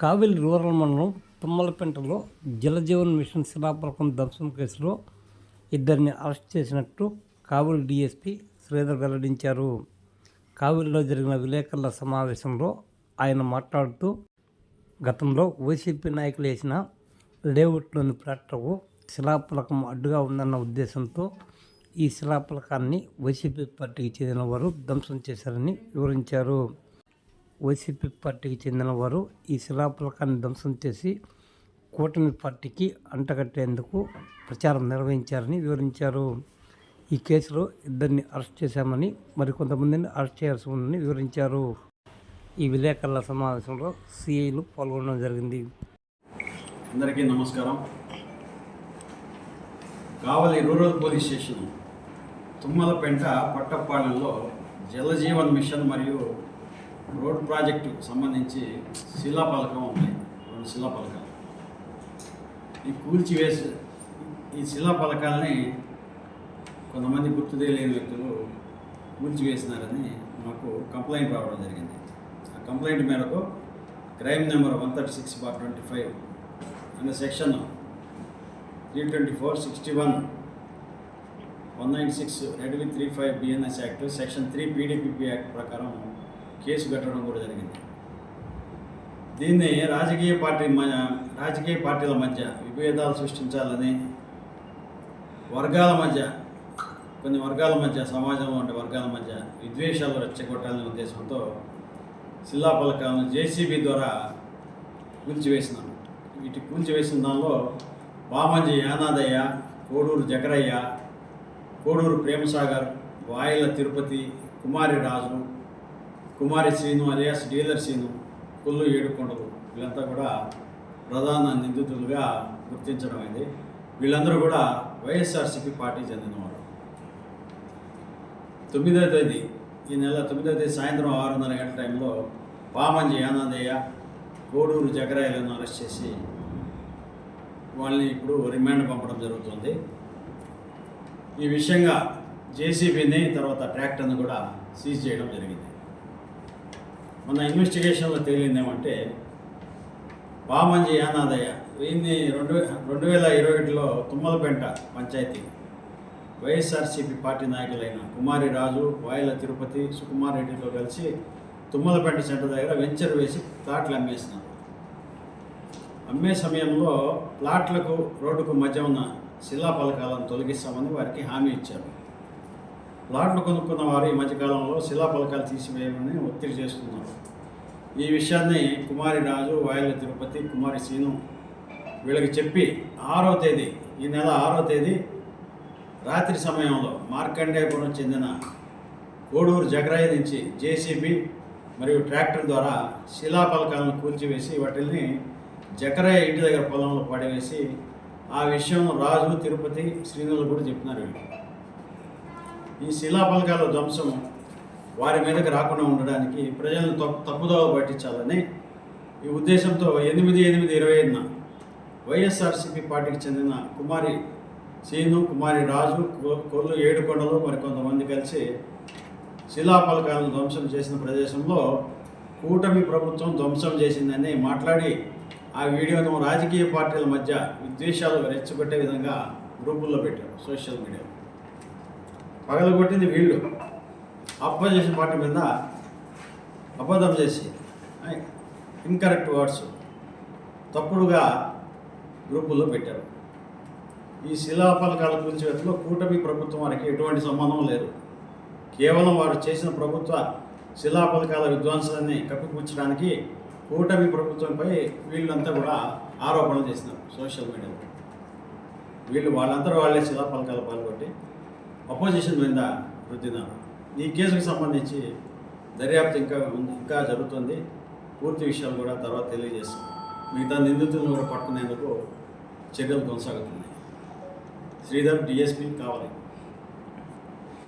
కావేలి rural మండలం తుమ్మలపెంటలో Jal Jeevan machine శిలాపలకం ధ్వంసం కేసులో ఇద్దరిని అరెస్ట్ చేసినట్టు కావలి డీఎస్పీ శ్రీధర్ వెల్లడించారు. కావలిలో జరిగిన విలేకరుల సమావేశంలో ఆయన మాట్లాడుతూ గతంలో వైసీపీ నాయకులు వేసిన లేఅవుట్లోని ప్లాట్లకు శిలాపలకం అడ్డుగా ఉందన్న ఉద్దేశంతో ఈ శిలాపలకాన్ని వైసీపీ పార్టీకి చెందిన వారు ధ్వంసం చేశారని వివరించారు. వైసీపీ పార్టీకి చెందిన వారు ఈ శిలాఫలకాన్ని ధ్వంసం చేసి కూటమి పార్టీకి అంటగట్టేందుకు ప్రచారం నిర్వహించారని వివరించారు. ఈ కేసులో ఇద్దరిని అరెస్ట్ చేశామని మరికొంతమందిని అరెస్ట్ చేయాల్సి ఉందని వివరించారు. ఈ విలేకరుల సమావేశంలో సిఐలు పాల్గొనడం జరిగింది. అందరికీ నమస్కారం. Kavali rural police station Tummalapenta పట్టపాలెంలో జలజీవన్ మిషన్ మరియు రోడ్ ప్రాజెక్టు సంబంధించి శిలాపలకం ఉన్నాయి. రెండు శిలాపలకాలు ఈ కూల్చివేసి ఈ శిలాపలకాలని కొంతమంది గుర్తు తెలియని వ్యక్తులు కూల్చివేసినారని మాకు కంప్లైంట్ రావడం జరిగింది. ఆ కంప్లైంట్ మేరకు crime number one thirty six bar twenty five అనే section three twenty four sixty one one nine six read three five BNS act section three PDPP act ప్రకారం కేసు పెట్టడం కూడా జరిగింది. దీన్ని రాజకీయ పార్టీ మ రాజకీయ పార్టీల మధ్య విభేదాలు సృష్టించాలని వర్గాల మధ్య కొన్ని వర్గాల మధ్య సమాజంలో ఉండే వర్గాల మధ్య విద్వేషాలు రెచ్చగొట్టాలనే ఉద్దేశంతో శిలాఫలకాలను జేసీబీ ద్వారా కూల్చివేసినాను వీటి కూల్చివేసిన దానిలో వామంజి యానాదయ్య కోడూరు జకరయ్య కోడూరు ప్రేమసాగర్ వాయిల తిరుపతి కుమారి రాజు కుమారి శ్రీను అలియాస్ డీలర్ శ్రీను కొల్లు ఏడుకొండలు వీళ్ళంతా కూడా ప్రధాన నిందితులుగా గుర్తించడం అయింది. వీళ్ళందరూ కూడా వైఎస్ఆర్సీపీ పార్టీ చెందినవారు. తొమ్మిదో తేదీ ఈ నెల తొమ్మిదో తేదీ సాయంత్రం ఆరున్నర గంటల టైంలో పామంజి యానాదయ్య కోడూరు జగరాయలను అరెస్ట్ చేసి వాళ్ళని ఇప్పుడు రిమాండ్ పంపడం జరుగుతుంది. ఈ విషయంగా జేసీబీని తర్వాత ట్రాక్టర్ని కూడా సీజ్ చేయడం జరిగింది. మన ఇన్వెస్టిగేషన్లో తేలింది ఏమంటే పామంజి యానాదయ్య వీరిని రెండు రెండు వేల ఇరవై ఒకటిలో తుమ్మలపెంట పంచాయతీ వైఎస్ఆర్సీపీ పార్టీ నాయకులైన కుమారి రాజు వాయిల తిరుపతి సుకుమార్ రెడ్డితో కలిసి తుమ్మలపేట సెంటర్ దగ్గర వెంచర్ వేసి ప్లాట్లు అమ్మేసినారు. అమ్మే సమయంలో ప్లాట్లకు రోడ్డుకు మధ్య ఉన్న శిలా పలకాలను తొలగిస్తామని వారికి హామీ ఇచ్చారు. ప్లాట్లు కొనుక్కున్న వారు ఈ మధ్యకాలంలో శిలా పలకాలు తీసివేయమని ఒత్తిడి చేస్తున్నారు. ఈ విషయాన్ని కుమారి రాజు వాయుల తిరుపతి కుమారి సీను వీళ్ళకి చెప్పి ఆరో తేదీ ఈ నెల ఆరో తేదీ రాత్రి సమయంలో మార్కండేయపురం చెందిన కోడూరు జగరాయి నుంచి జేసీబీ మరియు ట్రాక్టర్ ద్వారా శిలాఫలకాలను కూల్చివేసి వాటిని జకరాయ ఇంటి దగ్గర పొలంలో పడవేసి ఆ విషయం రాజు తిరుపతి శ్రీనులు కూడా చెప్పినారు వీళ్ళు. ఈ శిలాఫలకాల ధ్వంసం వారి మీదకి రాకుండా ఉండడానికి ప్రజలను తప్పుదోవ పట్టించాలని ఈ ఉద్దేశంతో ఎనిమిది ఎనిమిది ఇరవై ఐదున వైఎస్ఆర్సీపీ పార్టీకి చెందిన కుమారి సీను కుమారి రాజు కొ- కొల్లు ఏడుకొండలు మరికొంతమంది కలిసి శిలాఫలకాలను ధ్వంసం చేసిన ప్రదేశంలో కూటమి ప్రభుత్వం ధ్వంసం చేసిందని మాట్లాడి ఆ వీడియోను రాజకీయ పార్టీల మధ్య విద్వేషాలు రెచ్చగొట్టే విధంగా గ్రూపుల్లో పెట్టారు సోషల్ మీడియాలో. పగలగొట్టింది వీళ్ళు. అపోజిషన్ పార్టీ మీద అబద్ధం చేసి ఇన్కరెక్ట్ వర్డ్స్ తప్పుడుగా గ్రూపుల్లో పెట్టారు. ఈ శిలాఫలకాల కూల్చివేతలో కూటమి ప్రభుత్వం వారికి ఎటువంటి సంబంధం లేదు. కేవలం వారు చేసిన ప్రభుత్వ శిలాఫలకాల విధ్వంసాన్ని కప్పిపుచ్చడానికి కూటమి ప్రభుత్వంపై వీళ్ళంతా కూడా ఆరోపణలు చేసినారు సోషల్ మీడియాలో. వీళ్ళు వాళ్ళంతా వాళ్ళే శిలాఫలకాల పాలు అపోజిషన్ మీద రుద్దినారు ఈ కేసుకు సంబంధించి దర్యాప్తు ఇంకా ఉంది ఇంకా జరుగుతుంది. పూర్తి విషయాలు కూడా తర్వాత తెలియజేస్తాం. మిగతా నిందితులను కూడా పట్టుకునేందుకు చర్యలు కొనసాగుతున్నాయి. శ్రీధర్ డిఎస్పీ కావాలి.